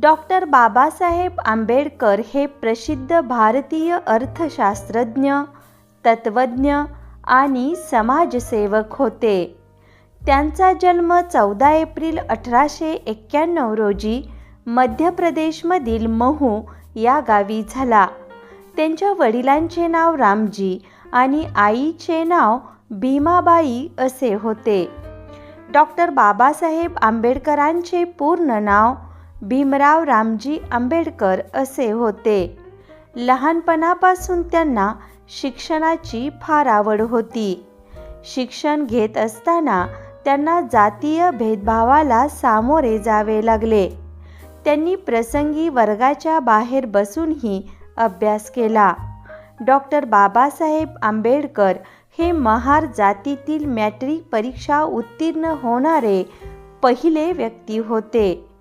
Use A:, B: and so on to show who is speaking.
A: Doctor Babasaheb Ambedkar हे प्रसिद्ध भारतीय अर्थशास्त्रज्ञ तत्त्वज्ञ आणि समाजसेवक होते. त्यांचा जन्म चौदा एप्रिल अठराशे एक्क्याण्णव रोजी मध्य प्रदेशमधील महू या गावी झाला. त्यांच्या वडिलांचे नाव रामजी आणि आईचे नाव भीमाबाई असे होते. डॉक्टर बाबासाहेब आंबेडकरांचे पूर्ण नाव भीमराव रामजी आंबेडकर असे होते. लहानपणापासून त्यांना शिक्षणाची फार आवड होती. शिक्षण घेत असताना त्यांना जातीय भेदभावाला सामोरे जावे लागले. त्यांनी प्रसंगी वर्गाच्या बाहेर बसूनही अभ्यास केला. डॉक्टर बाबासाहेब आंबेडकर हे महार जातीतील मॅट्रिक परीक्षा उत्तीर्ण होणारे पहिले व्यक्ती होते.